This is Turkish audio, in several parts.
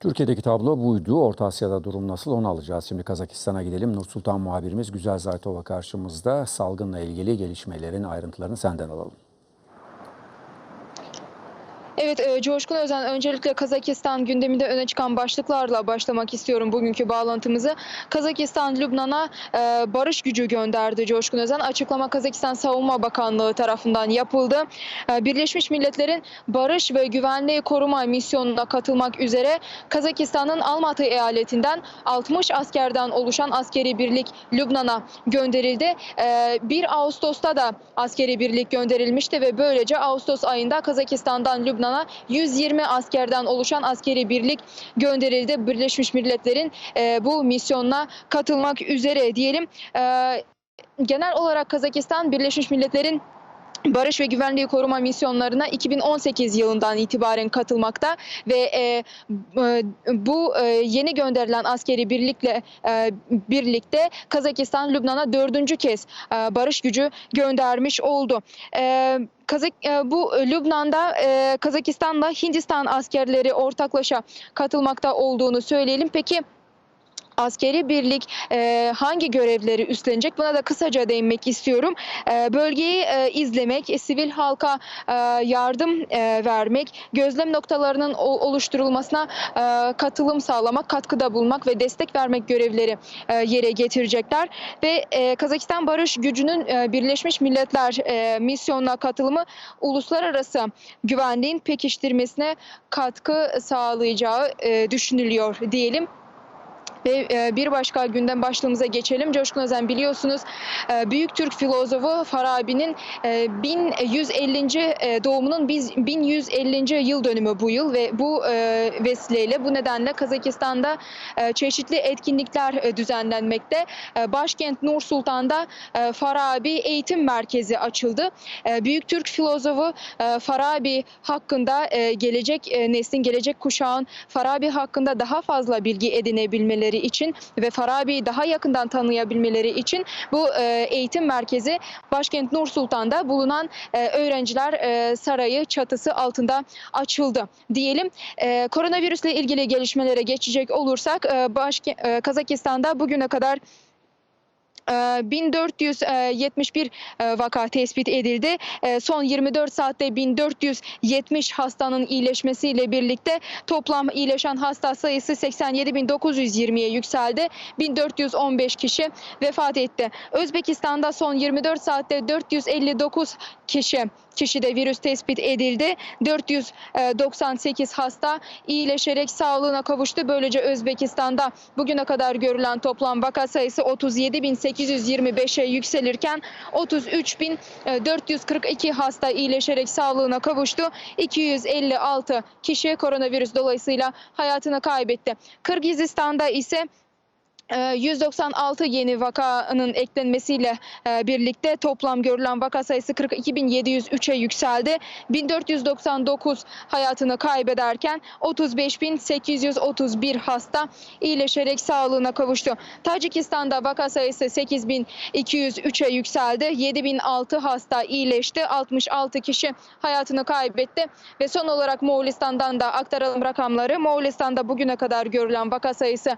Türkiye'deki tablo buydu. Orta Asya'da durum nasıl onu alacağız. Şimdi Kazakistan'a gidelim. Nur Sultan muhabirimiz Güzel Zaytova karşımızda. Salgınla ilgili gelişmelerin ayrıntılarını senden alalım. Evet e, Coşkun Özen öncelikle Kazakistan gündeminde öne çıkan başlıklarla başlamak istiyorum bugünkü bağlantımızı. Kazakistan Lübnan'a e, barış gücü gönderdi Coşkun Özen. Açıklama Kazakistan Savunma Bakanlığı tarafından yapıldı. E, Birleşmiş Milletler'in barış ve güvenliği koruma misyonuna katılmak üzere Kazakistan'ın Almatı eyaletinden 60 askerden oluşan askeri birlik Lübnan'a gönderildi. E, 1 Ağustos'ta da askeri birlik gönderilmişti ve böylece Ağustos ayında Kazakistan'dan Lübnan'a 120 askerden oluşan askeri birlik gönderildi. Birleşmiş Milletler'in e, bu misyonuna katılmak üzere diyelim. E, genel olarak Kazakistan Birleşmiş Milletler'in Barış ve Güvenliği Koruma misyonlarına 2018 yılından itibaren katılmakta ve e, e, bu e, yeni gönderilen askeri birlikle e, birlikte Kazakistan Lübnan'a dördüncü kez e, barış gücü göndermiş oldu. E, Kazak e, bu Lübnan'da e, Kazakistan'la Hindistan askerleri ortaklaşa katılmakta olduğunu söyleyelim. Peki askeri birlik e, hangi görevleri üstlenecek? Buna da kısaca değinmek istiyorum. E, bölgeyi e, izlemek, e, sivil halka e, yardım e, vermek, gözlem noktalarının oluşturulmasına e, katılım sağlamak, katkıda bulunmak ve destek vermek görevleri e, yere getirecekler. Ve e, Kazakistan Barış Gücü'nün e, Birleşmiş Milletler e, misyonuna katılımı uluslararası güvenliğin pekiştirmesine katkı sağlayacağı e, düşünülüyor diyelim. Ve e, bir başka gündem başlığımıza geçelim. Coşkun Özen biliyorsunuz e, büyük Türk filozofu Farabi'nin e, 1150. e, doğumunun biz 1150. yıl dönümü bu yıl ve bu vesileyle bu nedenle Kazakistan'da çeşitli etkinlikler e, düzenlenmekte. Başkent Nur Sultan'da Farabi Eğitim Merkezi açıldı. Büyük Türk filozofu Farabi hakkında gelecek neslin, gelecek kuşağın Farabi hakkında daha fazla bilgi edinebilmeleri için ve Farabi'yi daha yakından tanıyabilmeleri için bu e, eğitim merkezi başkent Nur Sultan'da bulunan e, öğrenciler e, sarayı çatısı altında açıldı diyelim. Koronavirüsle ilgili gelişmelere geçecek olursak Kazakistan'da bugüne kadar 1471 e, vaka tespit edildi. E, Son 24 saatte 1470 hastanın iyileşmesiyle birlikte toplam iyileşen hasta sayısı 87.920'ye yükseldi. 1415 kişi vefat etti. Özbekistan'da son 24 saatte 459 kişi kişide virüs tespit edildi. 498 hasta iyileşerek sağlığına kavuştu. Böylece Özbekistan'da bugüne kadar görülen toplam vaka sayısı 37.825'e yükselirken 33.442 hasta iyileşerek sağlığına kavuştu. 256 kişi koronavirüs dolayısıyla hayatını kaybetti. Kırgızistan'da ise e, 196 yeni vakanın eklenmesiyle e, birlikte toplam görülen vaka sayısı 42.703'e yükseldi. 1499 hayatını kaybederken 35.831 hasta iyileşerek sağlığına kavuştu. Tacikistan'da vaka sayısı 8.203'e yükseldi. 7006 hasta iyileşti. 66 kişi hayatını kaybetti. Ve son olarak Moğolistan'dan da aktaralım rakamları. Moğolistan'da bugüne kadar görülen vaka sayısı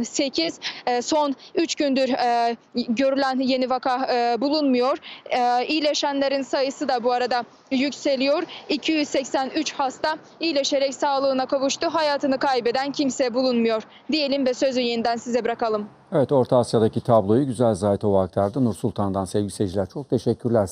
298. Ee, Son 3 gündür e, görülen yeni vaka e, bulunmuyor. E, iyileşenlerin sayısı da bu arada yükseliyor. 283 hasta iyileşerek sağlığına kavuştu. Hayatını kaybeden kimse bulunmuyor. Diyelim ve sözü yeniden size bırakalım. Evet Orta Asya'daki tabloyu Güzel Zaytova aktardı. Nur Sultan'dan sevgili seyirciler çok teşekkürler.